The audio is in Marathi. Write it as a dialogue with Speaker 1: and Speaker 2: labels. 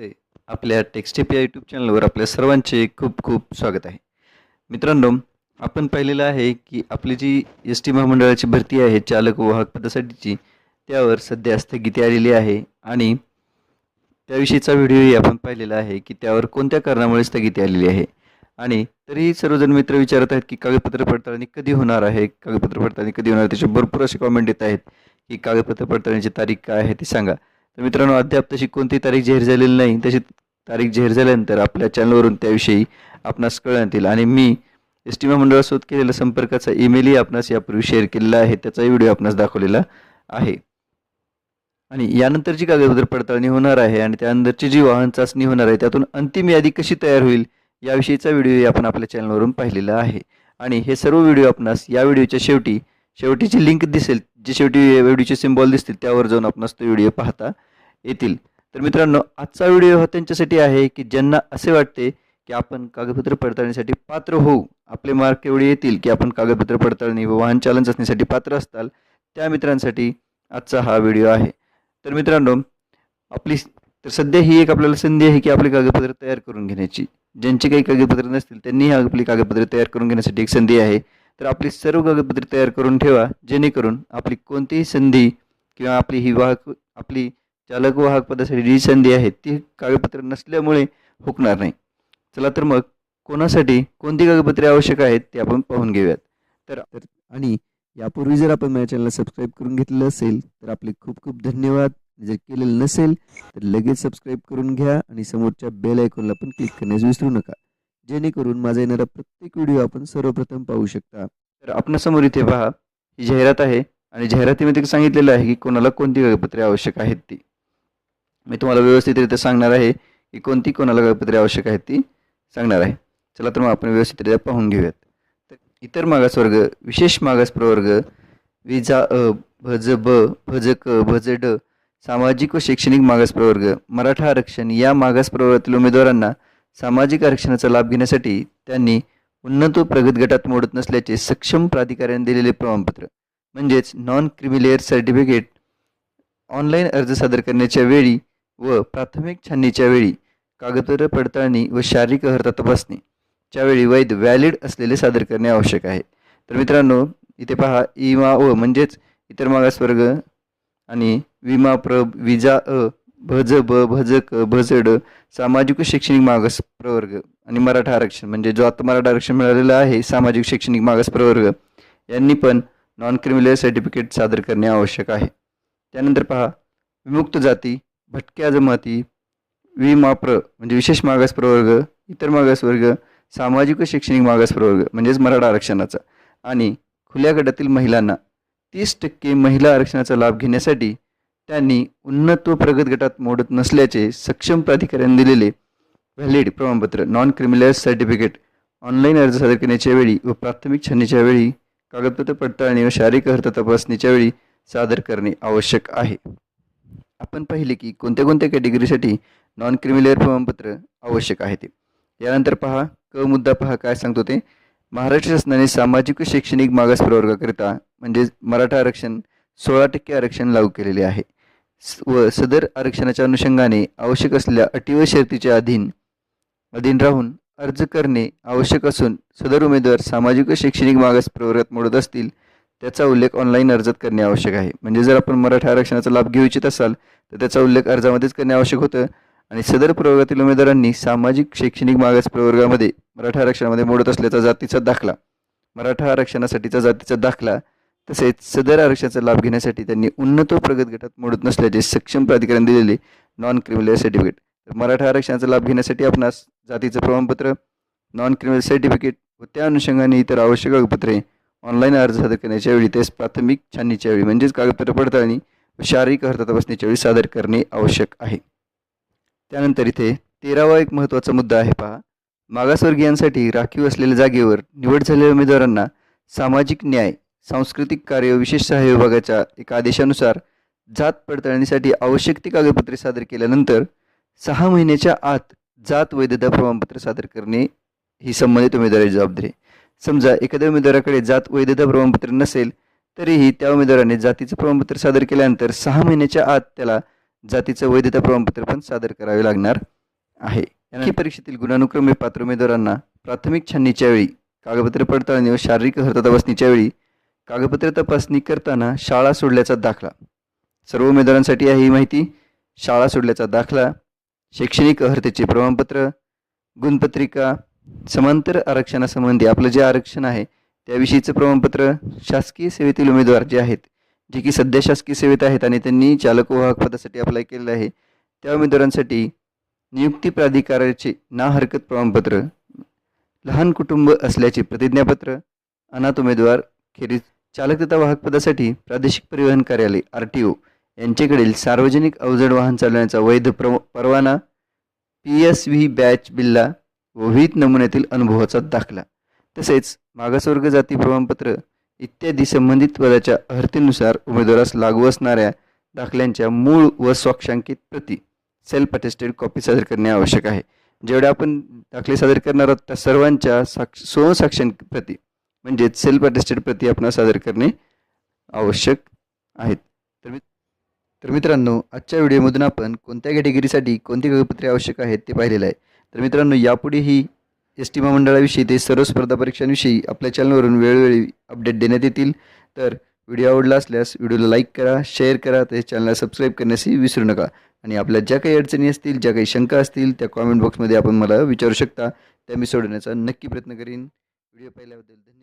Speaker 1: नमस्ते. आपल्या टेक्स्टेप या यूट्यूब चॅनलवर आपल्या सर्वांचे खूप खूप स्वागत आहे. मित्रांनो आपण पाहिलेलं आहे की आपली जी एस टी महामंडळाची भरती आहे चालक वाहक पदासाठीची त्यावर सध्या स्थगिती आलेली आहे आणि त्याविषयीचा व्हिडिओही आपण पाहिलेला आहे की त्यावर कोणत्या कारणामुळे स्थगिती आलेली आहे. आणि तरीही सर्वजण मित्र विचारत आहेत की कागदपत्र पडताळणी कधी होणार आहे? कागदपत्र पडताळणी कधी होणार? त्याचे भरपूर असे कॉमेंट येत आहेत की कागदपत्र पडताळणीची तारीख काय आहे ते सांगा. तर मित्रांनो अद्याप तशी कोणती तारीख जाहीर झालेली नाही. तशी तारीख जाहीर झाल्यानंतर आपल्या चॅनलवरून त्याविषयी आपणास कळण्यात येईल आणि मी एस टी महामंडळासोबत केलेला संपर्काचा ईमेलही आपणास यापूर्वी शेअर केलेला आहे. त्याचाही व्हिडिओ आपणास दाखवलेला आहे. आणि यानंतरची कागदपत्र पडताळणी होणार आहे आणि त्यानंतरची जी वाहन चाचणी होणार आहे त्यातून अंतिम यादी कशी तयार होईल याविषयीचा व्हिडिओ आपण आपल्या चॅनलवरून पाहिलेला आहे. आणि हे सर्व व्हिडिओ आपणास या व्हिडिओच्या शेवटी शेवटीची लिंक दिसेल जे शेवटी व्हिडिओचे सिम्बॉल दिसतील त्यावर जाऊन आपणास तो व्हिडिओ पाहता येतील. तर मित्रांनो आजचा व्हिडिओ हा त्यांच्यासाठी आहे की ज्यांना असे वाटते की आपण कागदपत्र पडताळणीसाठी पात्र होऊ आपले मार्क एवढे येतील की आपण कागदपत्र पडताळणी व वाहन चालन चाचणीसाठी पात्र असताल त्या मित्रांसाठी आजचा हा व्हिडिओ आहे. तर मित्रांनो आपली तर सध्या ही एक आपल्याला संधी आहे की आपली कागदपत्र तयार करून घेण्याची. ज्यांची काही कागदपत्र नसतील त्यांनी आपली कागदपत्रे तयार करून घेण्यासाठी एक संधी आहे. तर आपली सर्व कागदपत्रे तयार करून ठेवा जेणेकरून आपली कोणतीही संधी किंवा आपली ही वाहक आपली चालक वाहक पदासाठी जी संधी आहे ती कागदपत्र नसल्यामुळे हुकणार नाही. चला तर मग कोणासाठी कोणती कागदपत्रे आवश्यक आहेत ते आपण पाहून घेऊयात. तर आणि यापूर्वी जर आपण माझ्या चॅनलला सबस्क्राईब करून घेतलेलं असेल तर आपले खूप खूप धन्यवाद. जर केलेलं नसेल तर लगेच सबस्क्राईब करून घ्या आणि समोरच्या बेल आयकॉनला पण क्लिक करण्यास विसरू नका. जेणेकरून माझा येणारा प्रत्येक व्हिडिओ आपण सर्वप्रथम पाहू शकता. तर आपणासमोर इथे पहा ही जाहिरात आहे आणि जाहिरातीमध्ये सांगितलेलं आहे की कोणाला कोणती कागदपत्रे आवश्यक आहेत ती. मी तुम्हाला व्यवस्थितरित्या सांगणार आहे की कोणती कोणाला कागदपत्रे आवश्यक आहेत ती सांगणार आहे. चला तर मग आपण व्यवस्थितरित्या पाहून घेऊयात. तर इतर मागासवर्ग विशेष मागास प्रवर्ग विजा अ भज ब भज क भज ड सामाजिक व शैक्षणिक मागास प्रवर्ग मराठा आरक्षण या मागास प्रवर्गातील उमेदवारांना सामाजिक आरक्षणाचा लाभ घेण्यासाठी त्यांनी उन्नत व प्रगत गटात मोडत नसल्याचे सक्षम प्राधिकाऱ्याने दिलेले प्रमाणपत्र म्हणजेच नॉन क्रिमिलेअर सर्टिफिकेट ऑनलाईन अर्ज सादर करण्याच्या वेळी व प्राथमिक छाननीच्या वेळी कागदपत्र पडताळणी व शारीरिक अर्हता तपासणी च्यावेळी वैध व्हॅलिड असलेले सादर करणे आवश्यक आहे. तर मित्रांनो इथे पहा इमा ओ म्हणजेच इतर मागासवर्ग आणि विमा प्र विजा अ भज ब भज क भज ड सामाजिक शैक्षणिक मागास प्रवर्ग आणि मराठा आरक्षण म्हणजे जो आता मराठा आरक्षण मिळालेलं आहे सामाजिक शैक्षणिक मागास प्रवर्ग यांनी पण नॉन क्रिमिनल सर्टिफिकेट सादर करणे आवश्यक आहे. त्यानंतर पहा विमुक्त जाती भटक्या जमाती विमाप्र म्हणजे विशेष मागास प्रवर्ग इतर मागासवर्ग सामाजिक व शैक्षणिक मागास प्रवर्ग म्हणजेच मराठा आरक्षणाचा आणि खुल्या गटातील महिलांना तीस टक्के महिला आरक्षणाचा लाभ घेण्यासाठी त्यांनी उन्नत व प्रगत गटात मोडत नसल्याचे सक्षम प्राधिकाऱ्यांनी दिलेले व्हॅलिड प्रमाणपत्र नॉन क्रिमिनल सर्टिफिकेट ऑनलाईन अर्ज सादर करण्याच्या वेळी व प्राथमिक छाननीच्या वेळी कागदपत्र पडताळणी व शारीरिक अर्थ तपासणीच्या वेळी सादर करणे आवश्यक आहे. आपण पाहिले की कोणत्या कोणत्या कॅटेगरीसाठी नॉन क्रिमिलेअर प्रमाणपत्र आवश्यक आहे ते. यानंतर पहा क मुद्दा पहा काय सांगतो ते. महाराष्ट्र शासनाने सामाजिक व शैक्षणिक मागास प्रवर्गाकरिता म्हणजे मराठा आरक्षण सोळा टक्के आरक्षण लागू केलेले आहे. व सदर आरक्षणाच्या अनुषंगाने आवश्यक असलेल्या अटी व शर्तीच्या अधीन अधीन राहून अर्ज करणे आवश्यक असून सदर उमेदवार सामाजिक व शैक्षणिक मागास प्रवर्गात मोडत असतील त्याचा उल्लेख ऑनलाईन अर्जात करणे आवश्यक आहे. म्हणजे जर आपण मराठा आरक्षणाचा लाभ घेऊ इच्छित असाल तर त्याचा उल्लेख अर्जामध्येच करणे आवश्यक होतं. आणि सदर प्रवर्गातील उमेदवारांनी सामाजिक शैक्षणिक मागास प्रवर्गामध्ये मराठा आरक्षणामध्ये मोडत असल्याचा जातीचा दाखला मराठा आरक्षणासाठीचा जातीचा दाखला तसेच सदर आरक्षणाचा लाभ घेण्यासाठी त्यांनी उन्नत व प्रगत गटात मोडत नसल्याचे सक्षम प्राधिकरण दिलेले नॉन क्रिमिनल सर्टिफिकेट तर मराठा आरक्षणाचा लाभ घेण्यासाठी आपणास जातीचं प्रमाणपत्र नॉन क्रिमिनल सर्टिफिकेट व त्या अनुषंगाने इतर आवश्यक कागदपत्रे ऑनलाईन अर्ज सादर करण्याच्या वेळी तेच प्राथमिक छाननीच्या वेळी म्हणजेच कागदपत्र पडताळणी व शारीरिक अर्थ तपासणीच्या वेळी सादर करणे आवश्यक आहे. त्यानंतर इथे तेरावा एक महत्त्वाचा मुद्दा आहे पहा. मागासवर्गीयांसाठी राखीव असलेल्या जागेवर निवड झालेल्या उमेदवारांना सामाजिक न्याय सांस्कृतिक कार्य विशेष सहाय्य विभागाच्या एका आदेशानुसार जात पडताळणीसाठी आवश्यक ती कागदपत्रे सादर केल्यानंतर सहा महिन्याच्या आत जात वैधता प्रमाणपत्र सादर करणे ही संबंधित उमेदवाराची जबाबदारी समजा एखाद्या उमेदवाराकडे जात वैधता प्रमाणपत्र नसेल तरीही त्या उमेदवाराने जातीचं प्रमाणपत्र सादर केल्यानंतर सहा महिन्याच्या आत त्याला जातीचं वैधता प्रमाणपत्र पण सादर करावे लागणार आहे. ही परीक्षेतील गुणानुक्रमे पात्र उमेदवारांना प्राथमिक छाननीच्या वेळी कागदपत्र पडताळणी व शारीरिक अर्हता तपासणीच्या वेळी कागदपत्र तपासणी करताना शाळा सोडल्याचा दाखला. सर्व उमेदवारांसाठी आहे ही माहिती. शाळा सोडल्याचा दाखला शैक्षणिक अर्हतेचे प्रमाणपत्र गुणपत्रिका समांतर आरक्षणासंबंधी आपलं जे आरक्षण आहे त्याविषयीचं प्रमाणपत्र शासकीय सेवेतील उमेदवार जे आहेत जे की सध्या शासकीय सेवेत आहेत आणि त्यांनी चालक वाहकपदासाठी वाहक पदासाठी अप्लाय केलेलं आहे त्या उमेदवारांसाठी नियुक्ती प्राधिकाराचे ना हरकत प्रमाणपत्र लहान कुटुंब असल्याचे प्रतिज्ञापत्र अनाथ उमेदवार खेरीज चालक तथा वाहक पदासाठी प्रादेशिक परिवहन कार्यालय आर टी ओ यांच्याकडील सार्वजनिक अवजड वाहन चालवण्याचा वैध प्र परवाना पी एस व्ही बॅच बिल्ला विविध नमुन्यातील अनुभवाचा दाखला. तसेच मागासवर्ग जाती प्रमाणपत्र इत्यादी संबंधित पदाच्या अर्हतेनुसार उमेदवारास लागू असणाऱ्या दाखल्यांच्या मूळ व स्वाक्षांकित प्रती सेल्फ अटेस्टेड कॉपी सादर करणे आवश्यक आहे. जेवढे आपण दाखले सादर करणार आहोत त्या सर्वांच्या साक्ष स्वसाक्षांकित प्रती म्हणजेच सेल्फ अटेस्टेड प्रती आपण सादर करणे आवश्यक आहेत. तर तर मित्रांनो आजच्या व्हिडिओमधून आपण कोणत्या कॅटेगरीसाठी कोणती कागदपत्रे आवश्यक आहेत ते पाहिलेलं आहे. तर मित्रांनो यापुढेही एस टी महामंडळाविषयी ते सर्व स्पर्धा परीक्षांविषयी आपल्या चॅनलवरून वेळोवेळी अपडेट देण्यात येतील. तर व्हिडिओ आवडला असल्यास व्हिडिओला लाईक करा शेअर करा तसेच चॅनलला सबस्क्राईब करण्यासही विसरू नका. आणि आपल्या ज्या काही अडचणी असतील ज्या काही शंका असतील त्या कॉमेंट बॉक्समध्ये आपण मला विचारू शकता. त्या मी सोडवण्याचा नक्की प्रयत्न करीन. व्हिडिओ पाहिल्याबद्दल धन्यवाद.